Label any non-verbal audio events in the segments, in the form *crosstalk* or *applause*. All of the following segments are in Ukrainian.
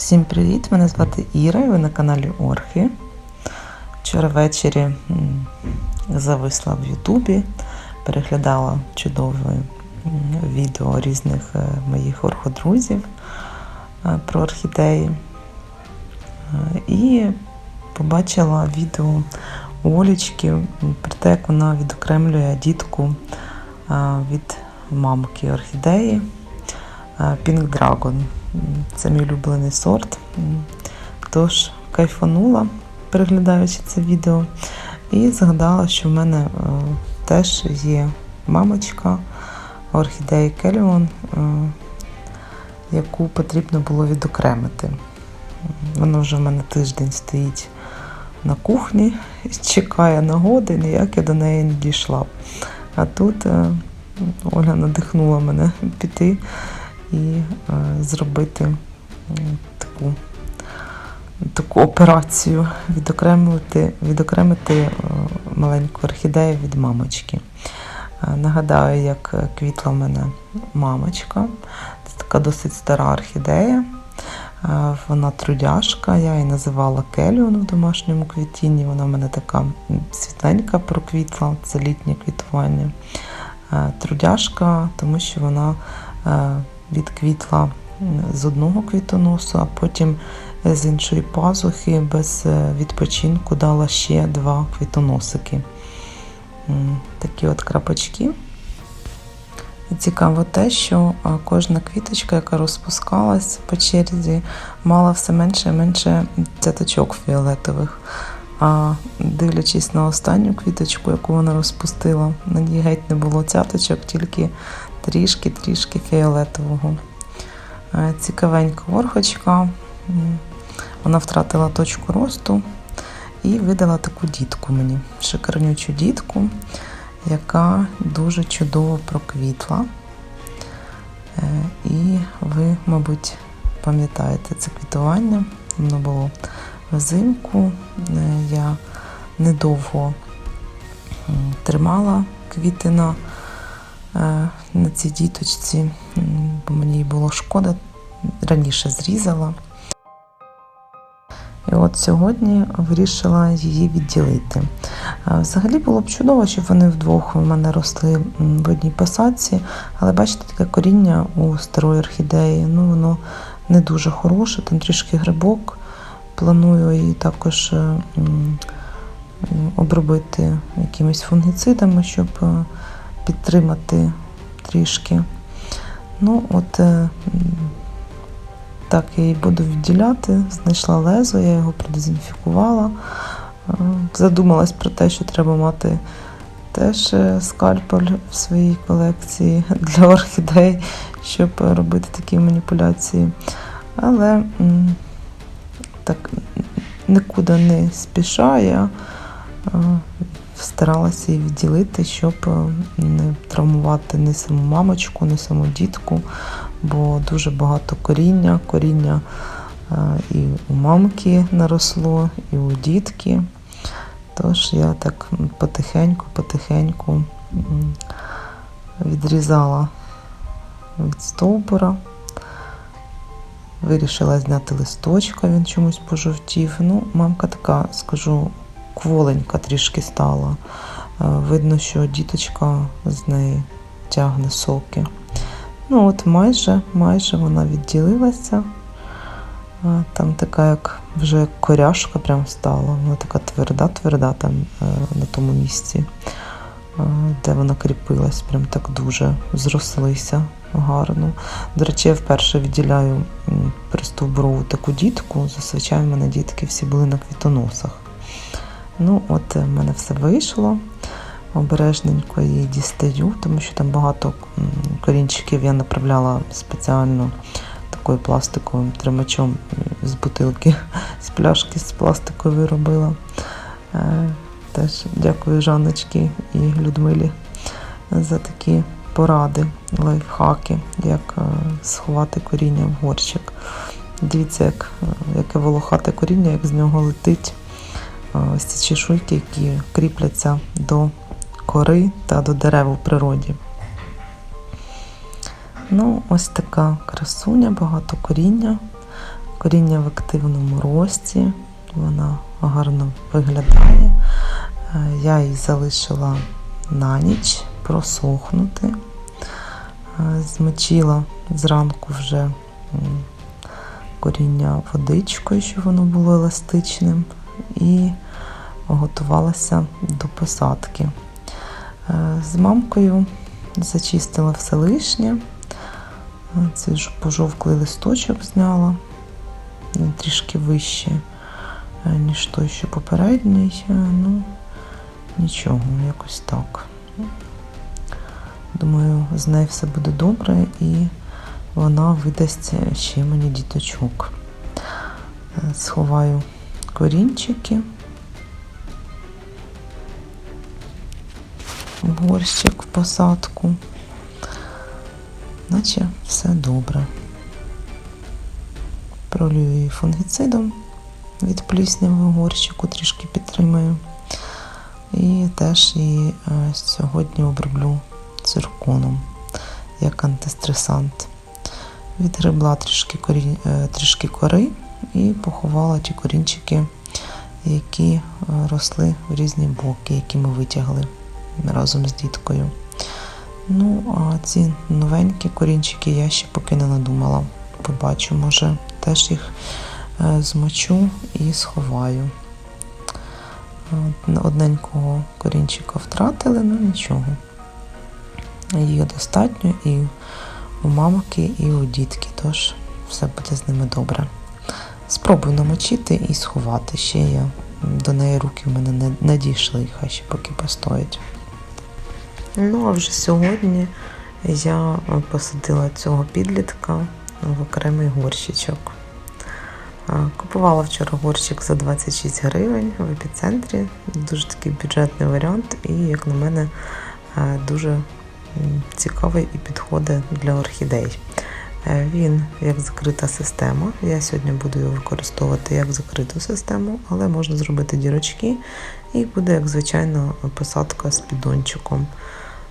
Всім привіт! Мене звати Іра, і ви на каналі Орхи. Вчора ввечері зависла в Ютубі, переглядала чудове відео різних е, моїх орходрузів е, про орхідеї. Е, І побачила відео Олічки про те, як вона відокремлює дітку від мамки орхідеї. Pink Dragon. Це мій улюблений сорт. Тож кайфанула, переглядаючи це відео, і згадала, що в мене е, теж є мамочка орхідеї Келіон, е, яку потрібно було відокремити. Вона вже в мене тиждень стоїть на кухні, чекає нагоди, ніяк я до неї не дійшла. А тут е, Оля надихнула мене піти і е, зробити таку, таку операцію, відокремити, відокремити е, маленьку орхідею від мамочки. Е, Нагадаю, як квітла в мене мамочка. Це така досить стара орхідея. Вона трудяшка, я її називала Келіон в домашньому квітінні. Вона в мене така світленька проквітла, це літнє квітування. Трудяшка, тому що вона відквітла м, з одного квітоносу, а потім е, з іншої пазухи без е, відпочинку дала ще два квітоносики. Такі от крапочки. І цікаво те, що кожна квіточка, яка розпускалась по черзі, мала все менше і менше цяточок фіолетових. А дивлячись на останню квіточку, яку вона розпустила, на ній геть не було цяточок, тільки трішки-трішки фіолетового. Е, Цікавенька орхочка. Вона втратила точку росту і видала таку дітку мені, шикарнючу дітку, яка дуже чудово проквітла. Е, І ви, мабуть, пам'ятаєте це квітування. Воно було взимку. Е, Я недовго тримала квіти на, на цій діточці, бо мені було шкода. Раніше зрізала. І от сьогодні вирішила її відділити. Взагалі було б чудово, щоб вони вдвох у мене росли в одній посадці, але бачите, таке коріння у старої орхідеї, ну воно не дуже хороше, там трішки грибок. Планую її також е, обробити якимись фунгіцидами, щоб е, підтримати трішки. Ну, от е, так, я її буду відділяти. Знайшла лезо, я його продезінфікувала. Е, Задумалась про те, що треба мати теж е, скальпель в своїй колекції *laughs* для орхідей, щоб робити такі маніпуляції. Але так нікуди не спіша, я е, старалася її відділити, щоб е, не травмувати ні саму мамочку, ні саму дітку бо дуже багато коріння. Коріння е, і у мамки наросло, і у дітки. Тож я так потихеньку-потихеньку відрізала від стовбура. Вирішила зняти листочка, він чомусь пожовтів. Ну, мамка така, скажу, кволенька трішки стала. Е, Видно, що діточка з неї тягне соки. Ну, от майже, майже вона відділилася. Там така, як вже коряшка прям стала. Вона така тверда-тверда там е, на тому місці, е, де вона кріпилась, прям так дуже зрослися гарно. До речі, я вперше відділяю м, таку дітку. Зазвичай в мене дітки всі були на квітоносах. Ну, от е, в мене все вийшло обережненько її дістаю, тому що там багато корінчиків я направляла спеціально такою пластиковим тримачом з бутилки, *laughs* з пляшки з пластикової робила. Е, Теж дякую Жанночці і Людмилі за такі поради, лайфхаки, як е, сховати коріння в горщик. Дивіться, як, яке волохате коріння, як з нього летить ось ці чешуйки, які кріпляться до кори та до дерев у природі. Ну, ось така красуня, багато коріння. Коріння в активному рості, вона гарно виглядає. Е, Я її залишила на ніч просохнути. Е, Змочила зранку вже коріння водичкою, щоб воно було еластичним, і готувалася до посадки. Е, З мамкою зачистила все лишнє. Е, Цей пожовклий листочок зняла він трішки вище, е, ніж той, що попередній. Ну, нічого, якось так. Думаю, з нею все буде добре і вона видасть ще мені діточок. Сховаю корінчики. горщик в посадку. Наче все добре. Пролюю її фунгіцидом від плісняви горщику, трішки підтримаю. І теж її е, сьогодні оброблю цирконом як антистресант. Відгребла трішки, корі... е, трішки кори і поховала ті корінчики, які е, росли в різні боки, які ми витягли разом з діткою. Ну, а ці новенькі корінчики я ще поки не надумала. Побачу, може, теж їх е, змочу і сховаю. Одненького корінчика втратили, ну нічого. Їх достатньо і у мамки, і у дітки, тож все буде з ними добре. Спробую намочити і сховати. Ще я до неї руки в мене не, не дійшли, хай ще поки постоять. Ну, а вже сьогодні я посадила цього підлітка в окремий горщичок. Купувала вчора горщик за 26 гривень в епіцентрі. Дуже такий бюджетний варіант, і, як на мене, е, дуже цікавий і підходить для орхідей. Е, Він як закрита система. Я сьогодні буду його використовувати як закриту систему, але можна зробити дірочки і буде як звичайна посадка з піддончиком.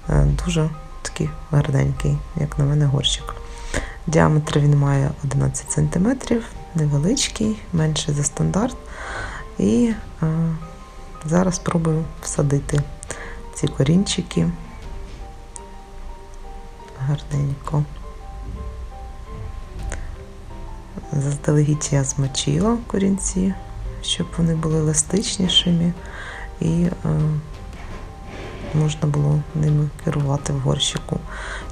Е, Дуже такий гарненький, як на мене, горщик. Діаметр він має 11 см, невеличкий, менший за стандарт. І е, зараз спробую всадити ці корінчики гарненько. Заздалегідь я змочила корінці, щоб вони були еластичнішими і е, можна було ними керувати в горщику.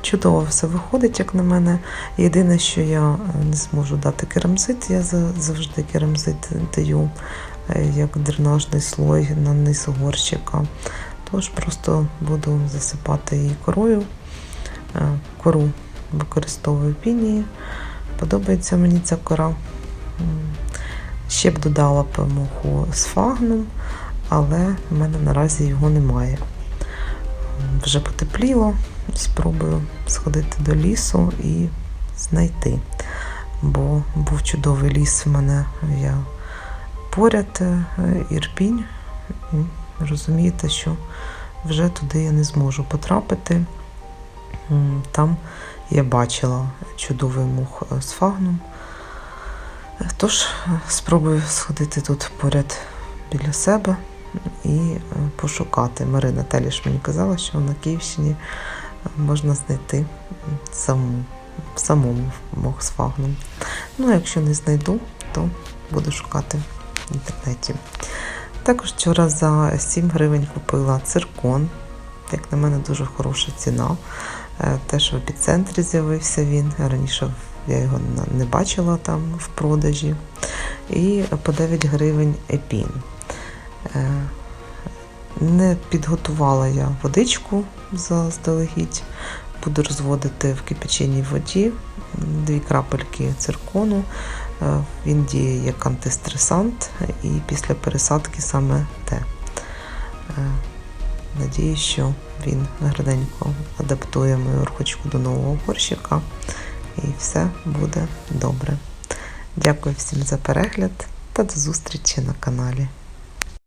Чудово все виходить, як на мене. Єдине, що я е, не зможу дати керамзит, я завжди керамзит даю е, як дренажний слой на низ горщика. Тож просто буду засипати її корою. Кору використовую пінії. Подобається мені ця кора. Ще б додала б моху з фагном, але в мене наразі його немає. Вже потепліло, спробую сходити до лісу і знайти. Бо був чудовий ліс в мене я поряд е, Ірпінь. Розумієте, що вже туди я не зможу потрапити. Там я бачила чудовий мух з фагном. Тож спробую сходити тут поряд біля себе і е, пошукати. Марина Теліш мені казала, що на Київщині можна знайти саму, самому мох з фагном. Ну, якщо не знайду, то буду шукати в інтернеті. Також вчора за 7 гривень купила циркон. Як на мене, дуже хороша ціна. Е, Теж в епіцентрі з'явився він. Раніше я його не бачила там в продажі. І по 9 гривень епін. Е, Не підготувала я водичку заздалегідь. Буду розводити в кипяченій воді дві крапельки циркону. Е, Він діє як антистресант, і після пересадки саме те. Надіюсь, що він гарненько адаптує мою орхочку до нового горщика, і все буде добре. Дякую всім за перегляд та до зустрічі на каналі.